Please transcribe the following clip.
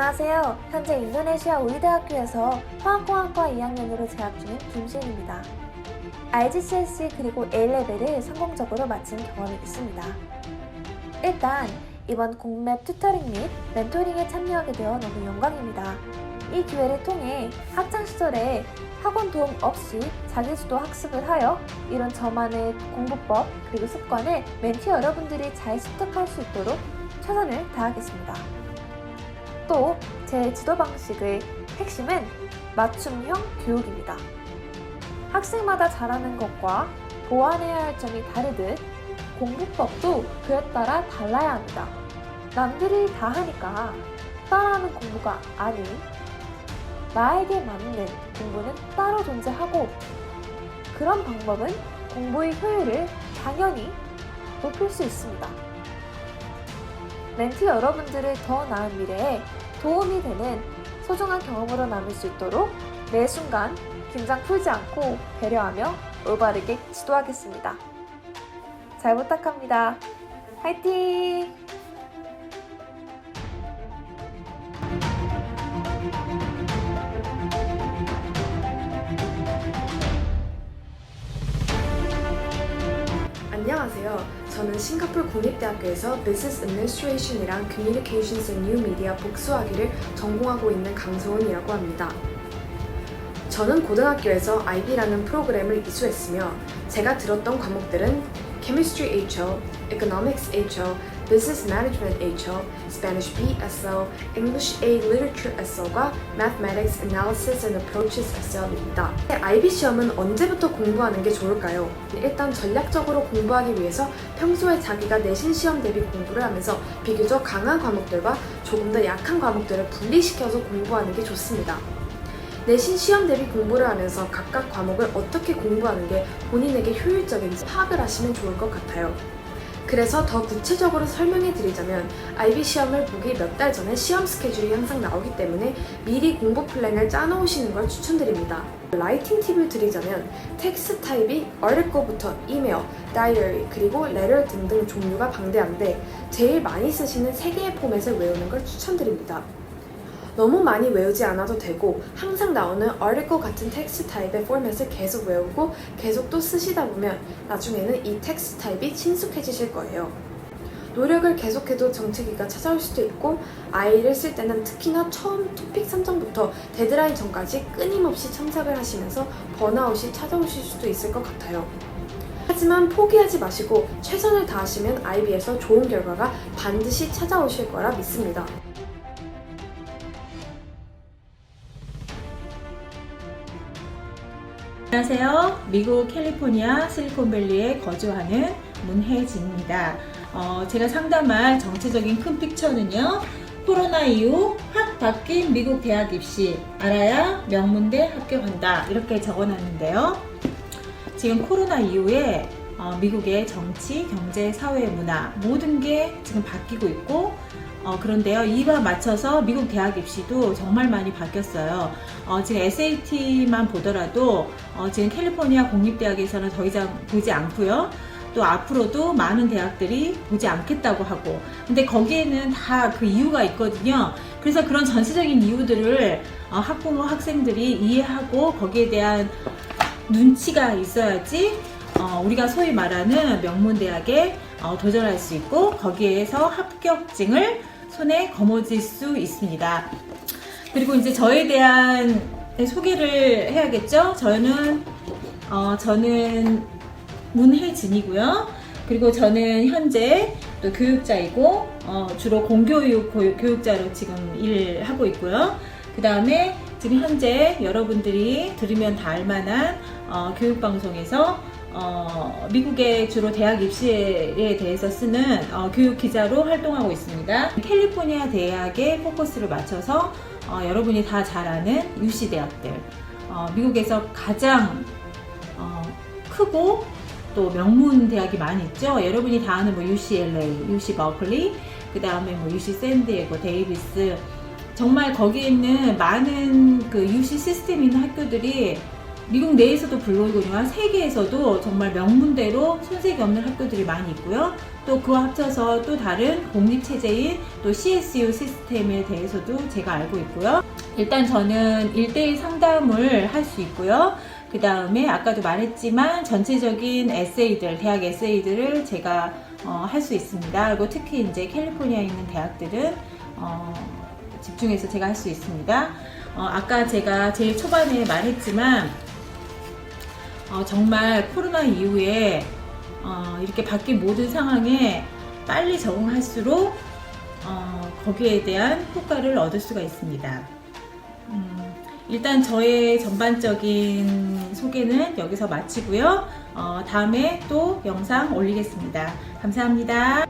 안녕하세요. 현재 인도네시아 우리대학교에서 화학공학과 2학년으로 재학 중인 김시은입니다. RGCSE 그리고 A레벨을 성공적으로 마친 경험이 있습니다. 일단 이번 공맵 튜터링 및 멘토링에 참여하게 되어 너무 영광입니다. 이 기회를 통해 학창 시절에 학원 도움 없이 자기주도 학습을 하여 이런 저만의 공부법 그리고 습관을 멘티 여러분들이 잘 습득할 수 있도록 최선을 다하겠습니다. 또 제 지도 방식의 핵심은 맞춤형 교육입니다. 학생마다 잘하는 것과 보완해야 할 점이 다르듯 공부법도 그에 따라 달라야 합니다. 남들이 다 하니까 따라하는 공부가 아닌 나에게 맞는 공부는 따로 존재하고 그런 방법은 공부의 효율을 당연히 높일 수 있습니다. 멘티 여러분들을 더 나은 미래에 도움이 되는 소중한 경험으로 남을 수 있도록 매 순간 긴장 풀지 않고 배려하며 올바르게 지도하겠습니다. 잘 부탁합니다. 화이팅! 안녕하세요. 저는 싱가포르 국립대학교에서 Business Administration이랑 Communications and New Media 복수학위를 전공하고 있는 강소은이라고 합니다. 저는 고등학교에서 IB라는 프로그램을 이수했으며 제가 들었던 과목들은 Chemistry HL, Economics HL, Business Management HL, Spanish B SL, English A Literature SL과 Mathematics Analysis and Approaches SL입니다. IB 시험은 언제부터 공부하는 게 좋을까요? 일단 전략적으로 공부하기 위해서 평소에 자기가 내신 시험 대비 공부를 하면서 비교적 강한 과목들과 조금 더 약한 과목들을 분리시켜서 공부하는 게 좋습니다. 내신 시험 대비 공부를 하면서 각각 과목을 어떻게 공부하는 게 본인에게 효율적인지 파악을 하시면 좋을 것 같아요. 그래서 더 구체적으로 설명해 드리자면 IB 시험을 보기 몇 달 전에 시험 스케줄이 항상 나오기 때문에 미리 공부 플랜을 짜놓으시는 걸 추천드립니다. 라이팅 팁을 드리자면 텍스트 타입이 article부터 이메일, 다이어리, 그리고 letter 등등 종류가 방대한데 제일 많이 쓰시는 세 개의 포맷을 외우는 걸 추천드립니다. 너무 많이 외우지 않아도 되고 항상 나오는 article 같은 텍스트 타입의 포맷을 계속 외우고 계속 또 쓰시다 보면 나중에는 이 텍스트 타입이 친숙해지실 거예요. 노력을 계속해도 정체기가 찾아올 수도 있고 아이를 쓸 때는 특히나 처음 토픽 선정부터 데드라인 전까지 끊임없이 첨삭을 하시면서 번아웃이 찾아오실 수도 있을 것 같아요. 하지만 포기하지 마시고 최선을 다하시면 IB에서 좋은 결과가 반드시 찾아오실 거라 믿습니다. 안녕하세요. 미국 캘리포니아 실리콘밸리에 거주하는 문혜진입니다. 어, 제가 상담할 정체적인 큰 픽처는요. 코로나 이후 확 바뀐 미국 대학 입시 알아야 명문대 합격한다 이렇게 적어놨는데요. 지금 코로나 이후에 어, 미국의 정치, 경제, 사회, 문화 모든 게 지금 바뀌고 있고 어, 그런데요 이와 맞춰서 미국 대학 입시도 정말 많이 바뀌었어요. 어, 지금 SAT만 보더라도 어, 지금 캘리포니아 공립대학에서는 더 이상 보지 않고요. 또 앞으로도 많은 대학들이 보지 않겠다고 하고 근데 거기에는 다 그 이유가 있거든요. 그래서 그런 전체적인 이유들을 어, 학부모 학생들이 이해하고 거기에 대한 눈치가 있어야지 어, 우리가 소위 말하는 명문 대학에 어, 도전할 수 있고 거기에서 합격증을 손에 거머쥘 수 있습니다. 그리고 이제 저에 대한 소개를 해야겠죠. 저는 어, 저는 문혜진이고요. 그리고 저는 현재 또 교육자이고 어, 주로 공교육 고- 교육자로 지금 일하고 있고요. 그 다음에 지금 현재 여러분들이 들으면 다 알만한 어, 교육방송에서 어, 미국의 주로 대학 입시에 대해서 쓰는 어, 교육 기자로 활동하고 있습니다. 캘리포니아 대학에 포커스를 맞춰서 어, 여러분이 다 잘 아는 UC 대학들, 어, 미국에서 가장 어, 크고 또 명문 대학이 많이 있죠. 여러분이 다 아는 뭐 UCLA, UC 버클리, 그 다음에 뭐 UC 샌디에고, 데이비스 정말 거기에 있는 많은 그 UC 시스템 있는 학교들이 미국 내에서도 물론이거니와 세계에서도 정말 명문대로 손색이 없는 학교들이 많이 있고요. 또 그와 합쳐서 또 다른 공립체제인 또 CSU 시스템에 대해서도 제가 알고 있고요. 일단 저는 1대1 상담을 할 수 있고요. 그 다음에 아까도 말했지만 전체적인 에세이들, 대학 에세이들을 제가 할수 있습니다. 그리고 특히 이제 캘리포니아에 있는 대학들은 어, 집중해서 제가 할 수 있습니다. 어, 아까 제가 제일 초반에 말했지만 어, 정말 코로나 이후에 어, 이렇게 바뀐 모든 상황에 빨리 적응할수록 어, 거기에 대한 효과를 얻을 수가 있습니다. 음, 일단 저의 전반적인 소개는 여기서 마치고요. 어, 다음에 또 영상 올리겠습니다. 감사합니다.